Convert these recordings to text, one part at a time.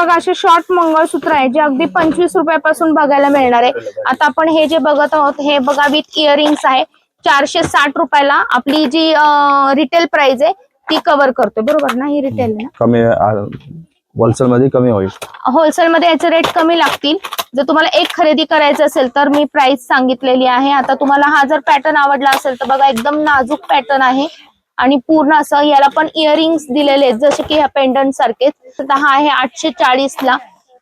बघा असे शॉर्ट मंगळसूत्र आहे जे अगदी पंचवीस रुपयापासून बघायला मिळणार आहे. आता आपण हे जे बघत आहोत हे बघा विथ इयरिंग्स आहे. चारशे साठ रुपयाला आपली जी रिटेल प्राइस आहे ती कव्हर करतो बरोबर ना? ही रिटेल ना? कमी होलसेल मध्ये कमी होईल. होलसेल मध्ये याचे रेट कमी लागतील. जर तुम्हाला एक खरेदी करायचं असेल तर मी प्राइस सांगितलेली आहे. आता तुम्हाला हा जर पॅटर्न आवडला असेल तर बघा एकदम नाजूक पॅटर्न आहे. आणि पूर्ण असं याला पण इयरिंग्स दिलेले आहेत जसे की ह्या पेंडंट सारखेच. तर हा आहे आठशे चाळीस ला.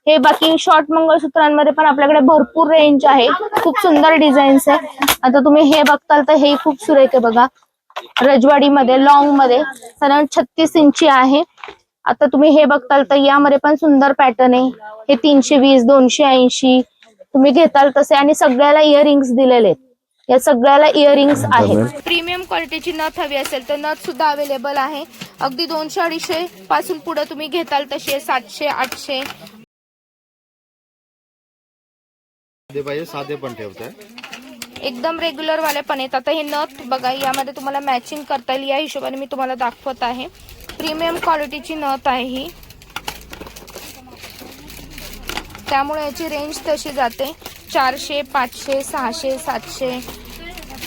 हे बाकी शॉर्ट मंगळसूत्रांमध्ये पण आपल्याकडे भरपूर रेंज आहे. खूप सुंदर डिझाईन्स आहे. आता तुम्ही हे बघताल तर हे खूप सुरेख आहे बघा. रजवाडीमध्ये लॉंगमध्ये. साधारण छत्तीस इंची आहे. आता तुम्ही हे बघताल तर यामध्ये पण सुंदर पॅटर्न आहे. हे तीनशे वीस दोनशे ऐंशी. तुम्ही घेताल तसे आणि सगळ्याला इयरिंग्स दिलेले आहेत. या सगळ्याला इयरिंग्स आहेत. प्रीमियम क्वालिटीची नथ हवी असेल तर नथ सुद्धा अवेलेबल आहे. अगदी दोनशे अडीचशे पासून पुढे तुम्ही घेताल तसे सातशे आठशे. साधे पाहिजे साधे पण ठेवताय. एकदम रेग्युलर वाले पण आहेत. आता हे नथ बघा यामध्ये तुम्हाला मॅचिंग करता येईल. या हिशोबाने मी तुम्हाला दाखवत आहे. प्रीमियम क्वालिटीची नथ आहे ही. त्यामुळे याची रेंज तशी जाते. चारशे पाचशे सहाशे सातशे.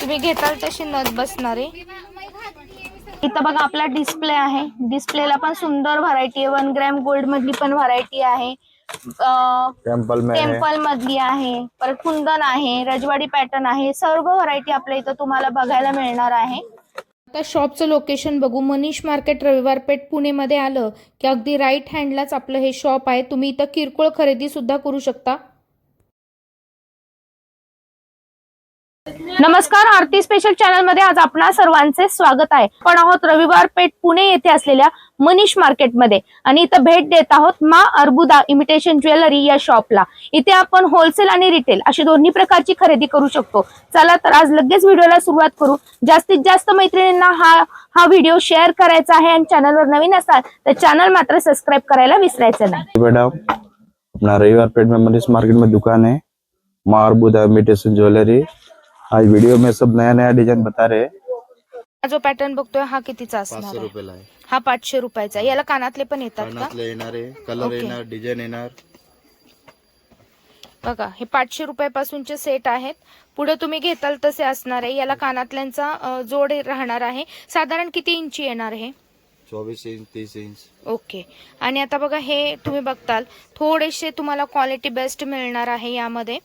तुम्ही घेताल तशी नथ बसणार. इथं बघा आपला डिस्प्ले आहे. डिस्प्लेला पण सुंदर व्हरायटी आहे. वन ग्रॅम गोल्ड मधली पण व्हरायटी आहे. अं, टेम्पल में टेम्पल मधली आहे. परत कुंदन आहे. रजवाडी पॅटर्न आहे. सर्व व्हरायटी आपल्या इथं तुम्हाला बघायला मिळणार आहे. आता शॉपचं लोकेशन बघू. मनीष मार्केट रविवार पेठ पुणेमध्ये आलं की अगदी राईट हँडलाच आपलं हे शॉप आहे. तुम्ही इथं किरकोळ खरेदी सुद्धा करू शकता. नमस्कार आरती स्पेशल चॅनलमध्ये आज आपणा सर्वांचे स्वागत आहे. पण आहोत रविवार पेठ पुणे येथे असलेल्या मनीष मार्केटमध्ये आणि इथं भेट देत आहोत मा अर्बुदा इमिटेशन ज्वेलरी या शॉपला इथे आपण होलसेल आणि रिटेल अशी दोन्ही प्रकारची खरेदी करू शकतो. चला तर आज लगेच व्हिडिओला सुरुवात करू. जास्तीत जास्त मैत्रिणींना हा हा व्हिडिओ शेअर करायचा आहे आणि चॅनलवर नवीन असाल तर चॅनल मात्र सबस्क्राईब करायला विसरायचं नाही. मॅडम रविवार पेठ मनीष मार्केटमध्ये दुकान आहे. Maa Arbuda imitation jewellery. आज वीडियो में सब नया नया डिजाइन बता रहे हैं। हा जो पॅटर्न बघतोय हा कितीचा असणार पाचशे रुपयाला आहे. हा पाचशे रुपयाचा. याला कानातले पण येतात का? कानातले येणार आहे. Colour okay. येणार डिझाईन येणार. बघा हे पाचशे रुपयापासूनचे सेट आहेत. पुढे तुम्ही घेताल तसे असणार आहे. याला कानातल्यांचा अ, जोड राहणार आहे. साधारण किती इंची येणार हे चोवीस इंच तीस इंच. ओके. आणि आता बघा हे तुम्ही बघताल. थोडेसे तुम्हाला क्वालिटी बेस्ट मिळणार आहे यामध्ये.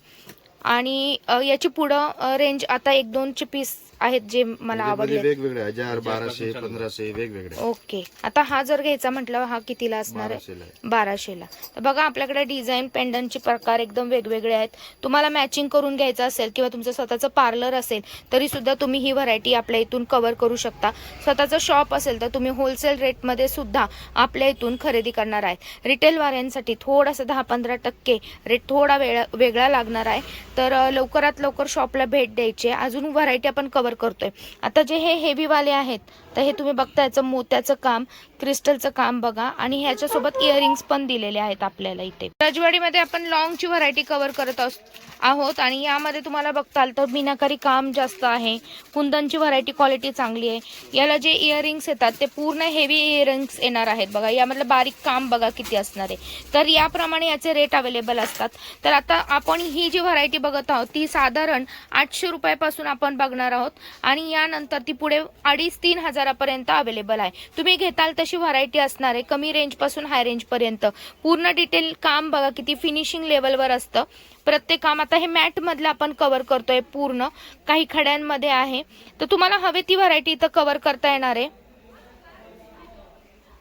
आणि याची पुढं रेंज आता एक दोनचे पीस आहेत जे मला त्याच्यामध्ये आवडले वेगवेगळे हजार बाराशे पंधराशे वेगवेगळे ओके. आता हा जर घ्यायचा म्हटलं हा कितीला असणार आहे? बाराशेला तर बघा आपल्याकडे डिझाईन पेंडंटचे प्रकार एकदम वेगवेगळे आहेत. तुम्हाला मॅचिंग करून घ्यायचं असेल किंवा तुमचं स्वतःचं पार्लर असेल तरी सुद्धा तुम्ही ही व्हरायटी आपल्या इथून कव्हर करू शकता. स्वतःचं शॉप असेल तर तुम्ही होलसेल रेटमध्ये सुद्धा आपल्या इथून खरेदी करणार आहे. रिटेल वाऱ्यांसाठी थोडासा दहा पंधरा टक्के रेट थोडा वेळा वेगळा लागणार आहे. तर लवकरात लवकर शॉपला भेट द्यायची अजून व्हरायटी आपण कव्हर करतोय. आता जे हे हेवीवाले आहेत तर हे तुम्ही बघता याचं मोत्याचं काम क्रिस्टलचं काम बघा आणि ह्याच्यासोबत इयरिंग्स पण दिलेले आहेत आपल्याला इथे. राजवाडीमध्ये आपण लॉंगची व्हरायटी कव्हर करत अस- आहोत आणि यामध्ये तुम्हाला बघताल तर मीनाकारी काम जास्त आहे. कुंदनची व्हरायटी क्वालिटी चांगली आहे. याला जे इयरिंग्स येतात ते पूर्ण हेवी इयरिंग्स येणार आहेत बघा. यामधलं बारीक काम बघा किती असणार आहे. तर याप्रमाणे याचे रेट अवेलेबल असतात. तर आता आपण ही जी व्हरायटी बघत आहोत ती साधारण आठशे रुपयापासून आपण बघणार आहोत. आणि यानंतर ती पुढे अडीच तीन हजारापर्यंत अवेलेबल आहे. तुम्ही घेताल तशी व्हरायटी असणार आहे. कमी रेंजपासून हाय रेंजपर्यंत पूर्ण डिटेल काम बघा किती फिनिशिंग लेवलवर असतं. प्रत्येक काम आता हे मॅटमधलं आपण कव्हर करतोय पूर्ण. काही खड्यांमध्ये आहे. तर तुम्हाला हवे ती व्हरायटी इथं कव्हर करता येणार आहे.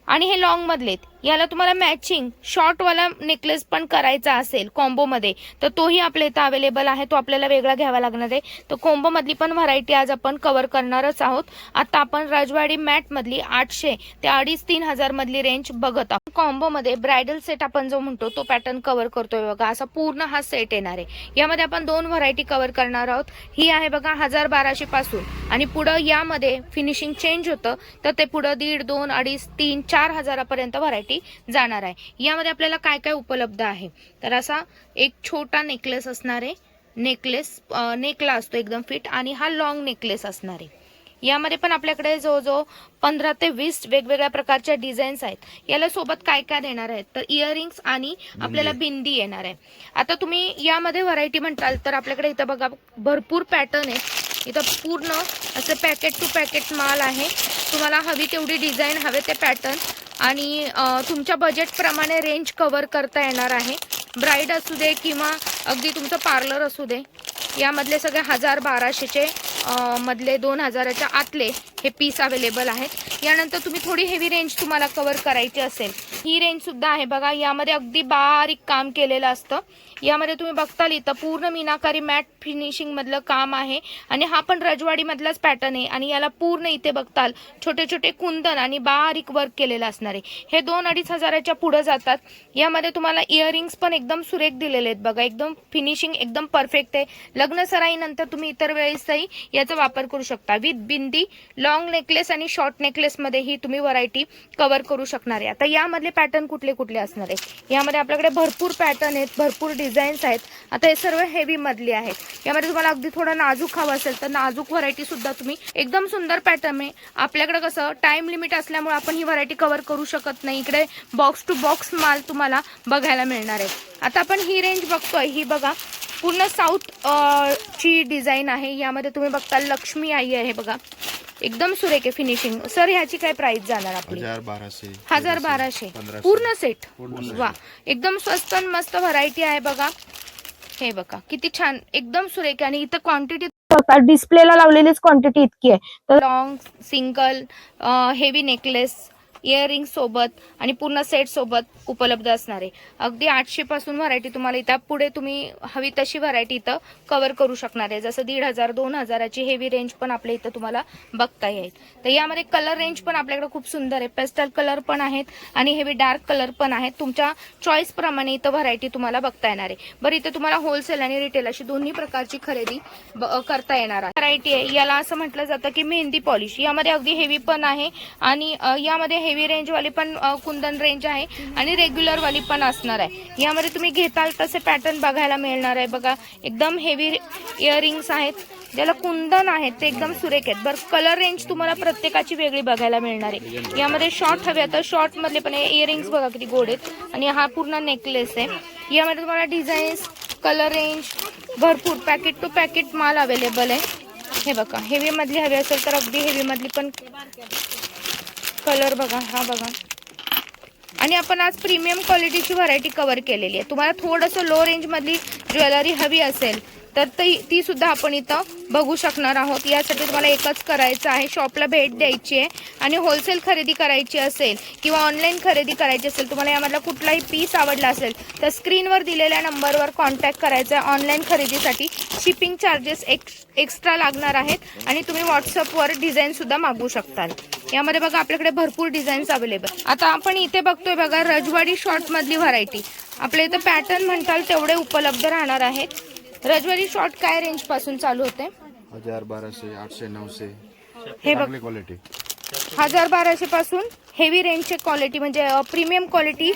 आणि हे लॉंग मधले आहेत. याला तुम्हाला मॅचिंग शॉर्टवाला नेकलेस पण करायचा असेल कॉम्बोमध्ये तर तोही आपल्या इथं अवेलेबल आहे. तो आपल्याला वेगळा घ्यावा लागणार आहे. तर कॉम्बोमधली पण व्हरायटी आज आपण कव्हर करणारच आहोत. आता आपण राजवाडी मॅटमधली आठशे ते अडीच तीन हजार मधली रेंज बघत आहोत. कॉम्बोमध्ये ब्रायडल सेट आपण जो म्हणतो तो पॅटर्न कव्हर करतोय बघा. असा पूर्ण हा सेट येणार आहे. यामध्ये आपण दोन व्हरायटी कव्हर करणार आहोत. ही आहे बघा हजार बाराशे पासून. आणि पुढं यामध्ये फिनिशिंग चेंज होतं. तर ते पुढं दीड दोन अडीच तीन चार हजारापर्यंत व्हरायटी जाणार आहे. यामध्ये आपल्याला काय काय उपलब्ध आहे? तर असा एक छोटा नेकलेस असणार आहे. नेकलेस नेकला असतो एकदम फिट आणि हा लॉंग नेकलेस असणार आहे. यामध्ये पण आपल्याकडे जवळजवळ पंधरा ते वीस वेगवेगळ्या प्रकारच्या डिझाईन्स आहेत. याला सोबत काय काय देणार आहेत? तर इयरिंग्स आणि आपल्याला बिंदी येणार आहे. आता तुम्ही यामध्ये व्हरायटी म्हणताल तर आपल्याकडे इथं बघा भरपूर पॅटर्न आहे इथं पूर्ण असं पॅकेट टू पॅकेट माल आहे. तुम्हाला हवी तेवढी डिझाईन हवे ते पॅटर्न आणि तुमच्या बजेटप्रमाणे रेंज कवर करता येणार आहे. ब्राईड असू दे किंवा अगदी तुमचं पार्लर असू दे यामधले सगळे हजार बाराशेचे मधले दोन हजाराच्या आतले हे पीस अवेलेबल आहेत. यानंतर तुम्ही थोडी हेवी रेंज तुम्हाला कवर करायची असेल. ही रेंजसुद्धा आहे बघा यामध्ये अगदी बारीक काम केलेलं असतं. यामध्ये तुम्ही बघताल इथं पूर्ण मीनाकारी मॅट फिनिशिंगमधलं काम आहे. आणि हा पण रजवाडीमधलाच पॅटर्न आहे. आणि याला पूर्ण इथे बघताल छोटे छोटे कुंदन आणि बारीक वर्क केलेलं असणार आहे. हे दोन अडीच हजाराच्या पुढं जातात. यामध्ये तुम्हाला इयरिंग्स पण एकदम सुरेख दिलेले आहेत बघा. एकदम फिनिशिंग एकदम परफेक्ट आहे. लग्न सराईनंतर तुम्ही इतर वेळेसही याचा वापर करू शकता. विथ बिंदी लॉंग नेकलेस आणि शॉर्ट नेकलेसमध्येही ही तुम्ही व्हरायटी कव्हर करू शकणार आहे. आता यामधले पॅटर्न कुठले कुठले असणार आहे? यामध्ये आपल्याकडे भरपूर पॅटर्न आहेत भरपूर डिझाईन्स आहेत. आता हे सर्व हेवी मधले आहेत. यामध्ये तुम्हाला अगदी थोडं नाजूक हवं असेल तर नाजूक व्हरायटी सुद्धा तुम्ही एकदम सुंदर पॅटर्न आहे. आपल्याकडे कसं टाइम लिमिट असल्यामुळे आपण ही व्हरायटी कव्हर करू शकत नाही. इकडे बॉक्स टू बॉक्स माल तुम्हाला बघायला मिळणार आहे. आता आपण ही रेंज बघतोय. ही बघा पूर्ण साऊथ ची डिझाईन आहे. यामध्ये तुम्ही बघता लक्ष्मी आई आहे बघा. एकदम सुरेख आहे फिनिशिंग सर ह्याची काय प्राइस जाणार आपली? हजार बाराशे. पूर्ण सेट वा एकदम स्वस्त आणि मस्त व्हरायटी आहे बघा. हे बघा किती छान एकदम सुरेख आणि इथं क्वांटिटी डिस्प्लेला लावलेलीच क्वांटिटी इतकी आहे. तर long single heavy necklace earring सोबत आणि पूर्ण सेट सोबत उपलब्ध असणार आहे. अगदी आठशे पासून व्हरायटी तुम्हाला इथं पुढे तुम्ही हवी तशी व्हरायटी इथं कव्हर करू शकणार आहे. जसं दीड हजार दोन हजाराची हेवी रेंज पण आपल्या इथं तुम्हाला बघता येईल. तर यामध्ये कलर रेंज पण आपल्याकडे खूप सुंदर आहे. पेस्टल कलर पण आहेत आणि हेवी डार्क कलर पण आहेत. तुमच्या चॉईस प्रमाणे इथं व्हरायटी तुम्हाला बघता येणार आहे. बरं इथे तुम्हाला होलसेल आणि रिटेल अशी दोन्ही प्रकारची खरेदी ब- करता येणार आहे. व्हरायटी आहे. याला असं म्हटलं जातं की मेहंदी पॉलिश यामध्ये अगदी हेवी पण आहे आणि यामध्ये हेवी रेंजवाली पण कुंदन रेंज आहे आणि रेग्युलरवाली पण असणार आहे. यामध्ये तुम्ही घेताल तसे पॅटर्न बघायला मिळणार आहे. बघा एकदम हेवी इयरिंग्स आहेत. ज्याला कुंदन आहेत ते एकदम सुरेख आहेत. बरं कलर रेंज तुम्हाला प्रत्येकाची वेगळी बघायला मिळणार आहे. यामध्ये शॉर्ट हवे तर शॉर्टमधले पण इयरिंग्स बघा किती गोड आहेत. आणि हा पूर्ण नेकलेस आहे. यामध्ये तुम्हाला डिझाईन्स कलर रेंज भरपूर पॅकेट टू पॅकेट माल अवेलेबल आहे. हे बघा हेवीमधली हवी असेल तर अगदी हेवीमधली पण कलर बघा हा बघा. आणि आपण आज प्रीमियम क्वालिटीची व्हरायटी कवर केलेली आहे. तुम्हाला थोडंसं लो रेंजमधली ज्वेलरी हवी असेल तर ती ती सुद्धा आपण इथं बघू शकणार आहोत. यासाठी तुम्हाला एकच करायचं आहे. शॉपला भेट द्यायची आहे. आणि होलसेल खरेदी करायची असेल किंवा ऑनलाईन खरेदी करायची असेल तुम्हाला यामधला कुठलाही पीस आवडला असेल तर स्क्रीनवर दिलेल्या नंबरवर कॉन्टॅक्ट करायचा आहे. ऑनलाईन खरेदीसाठी शिपिंग चार्जेस एक्स्ट्रा लागणार आहेत. आणि तुम्ही व्हॉट्सअपवर डिझाईनसुद्धा मागवू शकताल. यामध्ये बघा आपल्याकडे भरपूर डिझाईन्स अवेलेबल आता आपण इथे बघतोय बघा रजवाडी शॉर्टमधली व्हरायटी आपल्या इथं पॅटर्न म्हणताल तेवढे उपलब्ध राहणार आहेत. रजवाडी शॉर्ट काय रेंजपासून चालू होते? हजार बाराशे आठशे नऊशे. हे बघ. चांगली क्वालिटी हजार बाराशे पासून हेवी रेंजचे क्वालिटी म्हणजे प्रीमियम क्वालिटी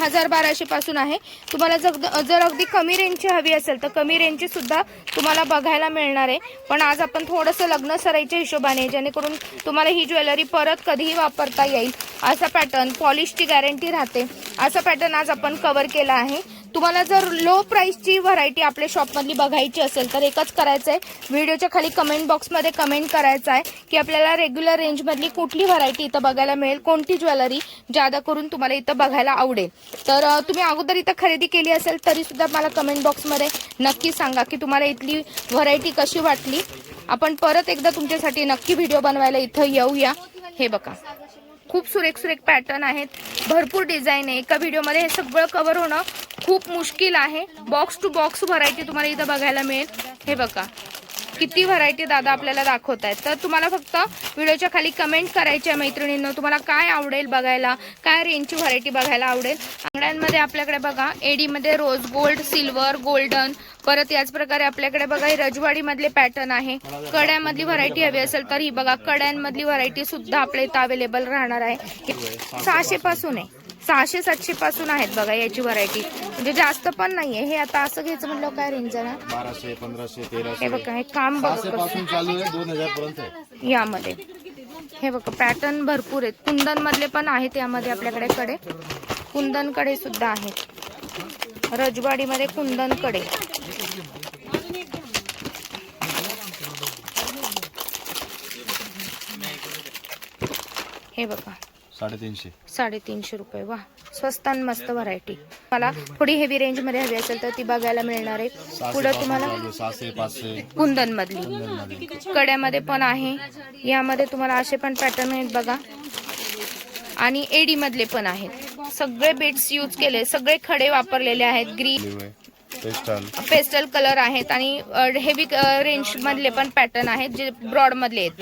हजार बाराशे पासून आहे. तुम्हाला जर जर अगदी कमी रेंजची हवी असेल तर कमी रेंजची सुद्धा तुम्हाला बघायला मिळणार आहे. पण आज आपण थोडंसं लग्न सराईच्या हिशोबाने जेणेकरून तुम्हाला ही ज्वेलरी परत कधीही वापरता येईल. असा पॅटर्न पॉलिशची गॅरंटी राहते. असा पॅटर्न आज आपण कव्हर केला आहे. तुम्हाला जर लो प्राईसची व्हरायटी आपल्या शॉपमधली बघायची असेल तर एकच करायचं आहे व्हिडिओच्या खाली कमेंट बॉक्समध्ये कमेंट करायचं आहे की आपल्याला रेग्युलर रेंजमधली कुठली व्हरायटी इथं बघायला मिळेल कोणती ज्वेलरी जादा करून तुम्हाला इथं बघायला आवडेल. तर तुम्ही अगोदर इथं खरेदी केली असेल तरीसुद्धा मला कमेंट बॉक्समध्ये नक्की सांगा की तुम्हाला इथली व्हरायटी कशी वाटली. आपण परत एकदा तुमच्यासाठी नक्की व्हिडिओ बनवायला इथं येऊया. हे बघा. खूप सुरेख सुरेख पॅटर्न आहेत. भरपूर डिझाईन आहे. एका व्हिडिओमध्ये हे सगळं कवर होणं खूप मुश्किल आहे. बॉक्स टू बॉक्स व्हरायटी तुम्हाला इथं बघायला मिळेल. हे बघा. किती व्हरायटी दादा आपल्याला दाखवत आहेत. तर तुम्हाला फक्त व्हिडिओच्या खाली कमेंट करायची आहे मैत्रिणींना. तुम्हाला काय आवडेल बघायला? काय रेंजची व्हरायटी बघायला आवडेल? आंगड्यांमध्ये आपल्याकडे बघा. एडीमध्ये रोज गोल्ड सिल्वर गोल्डन परत याच प्रकारे आपल्याकडे बघा ही रजवाडीमधले पॅटर्न आहे. कड्यामधली व्हरायटी हवी असेल तर ही बघा. कड्यांमधली व्हरायटी सुद्धा आपल्या इथं अवेलेबल राहणार आहे. सहाशे पासून आहे. सहाशे सातशे पासून आहेत बघा याची व्हरायटी म्हणजे जास्त पण नाहीये. हे आता असं घ्यायचं म्हटलं काय रेंज जरा बाराशे पंधराशे हे बघा हे काम बघा कसं. चालू आहे दोन हजार पर्यंत यामध्ये. हे बघा पॅटर्न भरपूर आहेत. कुंदन मधले पण आहेत यामध्ये आपल्याकडे कडे. कुंदनकडे सुद्धा आहेत. रजवाडीमध्ये कुंदनकडे हे बघा. साडेतीनशे. साडेतीनशे रुपये. वा स्वस्त आणि मस्त व्हरायटी मला थोडी हेवी रेंजमध्ये हवी असेल तर ती बघायला मिळणार आहे. पुढे तुम्हाला कुंदन मधली कड्यामध्ये पण आहे. यामध्ये तुम्हाला असे पण पॅटर्न आहेत बघा. आणि एडी मधले पण आहेत. सगळे बीट्स यूज केले सगळे खडे वापरलेले आहेत. ग्रीन पेस्टल कलर आहेत आणि हेवी रेंज मधले पण पॅटर्न आहेत जे ब्रॉड मधले येतात.